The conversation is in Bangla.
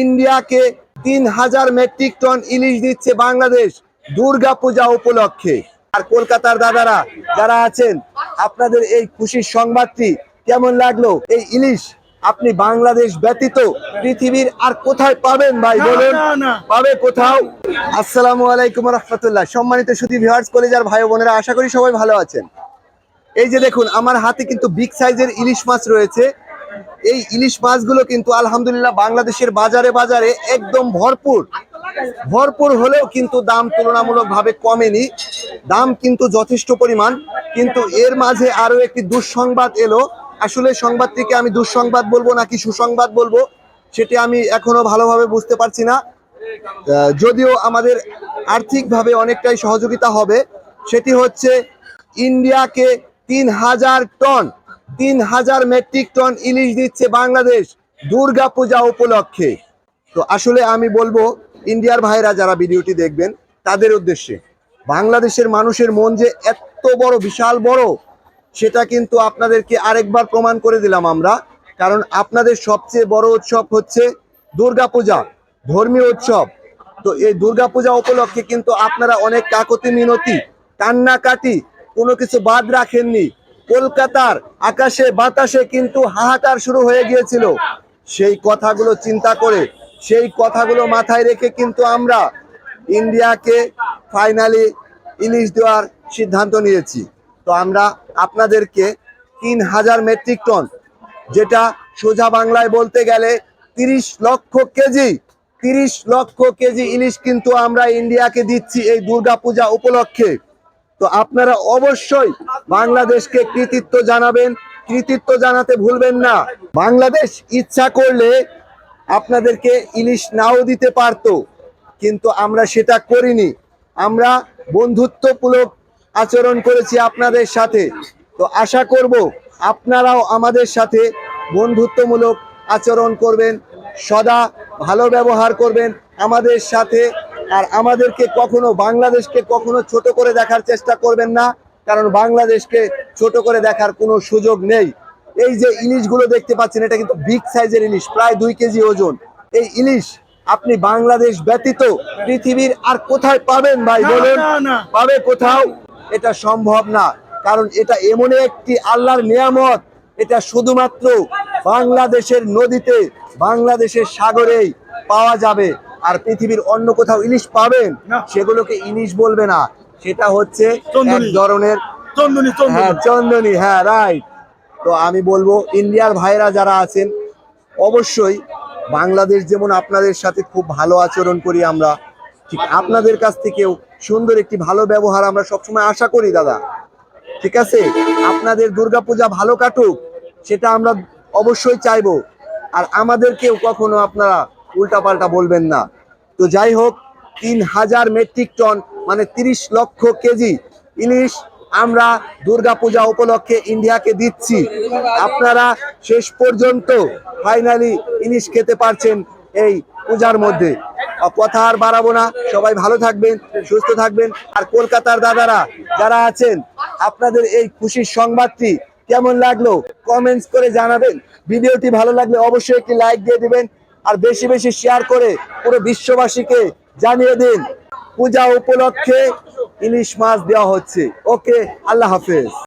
ইন্ডিয়াকে তিন হাজার মেট্রিক টন ইলিশ দিচ্ছে বাংলাদেশ দুর্গা পূজা উপলক্ষে। আর কলকাতার দাদারা যারা আছেন আপনাদের এই খুশির সংবাদটি কেমন লাগল? এই ইলিশ আপনি বাংলাদেশ ব্যতীত পৃথিবীর আর কোথায় পাবেন ভাই? বলুন। পাবে কোথাও? আসসালামু আলাইকুম রহমতুল্লাহ। সম্মানিত সুদী ভিউয়ার্স কলেজার ভাই বোনেরা আশা করি সবাই ভালো আছেন। এই যে দেখুন আমার হাতে কিন্তু বিগ সাইজের ইলিশ মাছ রয়েছে। এই ইলিশ মাছগুলো কিন্তু আলহামদুলিল্লাহ বাংলাদেশের বাজারে বাজারে একদম ভরপুর। ভরপুর হলেও কিন্তু দাম তুলনামূলকভাবে কমেনি। দাম কিন্তু যথেষ্ট পরিমাণ, কিন্তু এর মাঝে আরও একটি দুঃসংবাদ এলো। আসলে সংবাদটিকে আমি দুঃসংবাদ বলব নাকি সুসংবাদ বলব, সেটি আমি এখনও ভালোভাবে বুঝতে পারছি না। যদিও আমাদের আর্থিকভাবে অনেকটাই সহযোগিতা হবে, সেটি হচ্ছে ইন্ডিয়াকে তিন হাজার টন তিন হাজার মেট্রিক টন ইলিশ দিচ্ছে বাংলাদেশ দুর্গা পূজা উপলক্ষে। তো আসলে আমি বলব, ইন্ডিয়ার ভাইরা যারা ভিডিওটি দেখবেন, তাদের উদ্দেশ্যে, বাংলাদেশের মানুষের মন যে এত বড়, বিশাল বড়, সেটা কিন্তু আপনাদেরকে আরেকবার প্রমাণ করে দিলাম আমরা। কারণ আপনাদের সবচেয়ে বড় উৎসব হচ্ছে দুর্গাপূজা, ধর্মীয় উৎসব। তো এই দুর্গাপূজা উপলক্ষে কিন্তু আপনারা অনেক কাকতি মিনতি, কান্নাকাটি, কোনো কিছু বাদ রাখেননি। কলকাতার আকাশে, বাতাসে কিন্তু হাহাকার শুরু হয়ে গিয়েছিল। সেই কথাগুলো চিন্তা করে, সেই কথাগুলো মাথায় রেখে কিন্তু আমরা ইন্ডিয়াকে ফাইনালি ইলিশ দেওয়ার সিদ্ধান্ত নিয়েছি। তো আমরা আপনাদেরকে তিন হাজার মেট্রিক টন, যেটা সোজা বাংলায় বলতে গেলে তিরিশ লক্ষ কেজি, তিরিশ লক্ষ কেজি ইলিশ কিন্তু আমরা ইন্ডিয়াকে দিচ্ছি এই দুর্গাপূজা উপলক্ষে। তো আপনারা অবশ্যই বাংলাদেশকে কৃতিত্ব জানাবেন। কৃতিত্ব জানাতে ভুলবেন না। বাংলাদেশ ইচ্ছা করলে আপনাদেরকে ইলিশ নাও দিতে পারতো, কিন্তু আমরা সেটা করিনি। আমরা বন্ধুত্বমূলক আচরণ করেছি আপনাদের সাথে। তো আশা করব আপনারাও আমাদের সাথে বন্ধুত্বমূলক আচরণ করবেন, সদা ভালো ব্যবহার করবেন, আমাদের সাথে আর আমাদেরকে কখনো বাংলাদেশকে কখনো ছোট করে দেখার চেষ্টা করবেন না কারণ বাংলাদেশকে ছোট করে দেখার কোনো সুযোগ নেই। এই যে ইলিশগুলো দেখতে পাচ্ছেন এটা কিন্তু বিগ সাইজের ইলিশ প্রায় দুই কেজি ওজন। এই ইলিশ আপনি বাংলাদেশ ব্যতীত পৃথিবীর আর কোথায় পাবেন ভাই? বলুন। পাবে কোথাও? এটা সম্ভব না কারণ এটা এমন একটি আল্লাহর নিয়ামত। এটা শুধুমাত্র বাংলাদেশের নদীতে বাংলাদেশের সাগরেই পাওয়া যাবে। আর পৃথিবীর অন্য কোথাও ইলিশ পাবেন সেগুলোকে ইলিশ বলবে না। সেটা হচ্ছে এক। ধরনের চন্দনী হ্যাঁ চন্দনী হ্যাঁ রাইট তো আমি বলব ইন্ডিয়ার ভাইরা যারা আছেন অবশ্যই বাংলাদেশ যেমন আপনাদের সাথে খুব ভালো আচরণ করি আমরা ঠিক আপনাদের কাছ থেকেও সুন্দর একটি ভালো ব্যবহার আমরা সবসময় আশা করি দাদা। ঠিক আছে? আপনাদের দুর্গাপূজা ভালো কাটুক সেটা আমরা অবশ্যই চাইব। আর আমাদেরকেও কখনো আপনারা উল্টাপাল্টা বলবেন না। তো যাই হোক, তিন হাজার মেট্রিক টন মানে তিরিশ লক্ষ কেজি ইলিশ আমরা দুর্গাপূজা উপলক্ষে ইন্ডিয়াকে দিচ্ছি। আপনারা শেষ পর্যন্ত ফাইনালি ইলিশ খেতে পারছেন এই পূজার মধ্যে। কথা আর বাড়াবো না, সবাই ভালো থাকবেন, সুস্থ থাকবেন। আর কলকাতার দাদারা যারা আছেন, আপনাদের এই খুশির সংবাদটি কেমন লাগল? কমেন্টস করে জানাবেন। ভিডিওটি ভালো লাগলে অবশ্যই একটি লাইক দিয়ে দিবেন। আর বেশি বেশি শেয়ার করে পুরো বিশ্ববাসীকে জানিয়ে দিন। পূজা উপলক্ষে ইলিশ মাছ দেওয়া হচ্ছে। ওকে, আল্লাহ হাফেজ।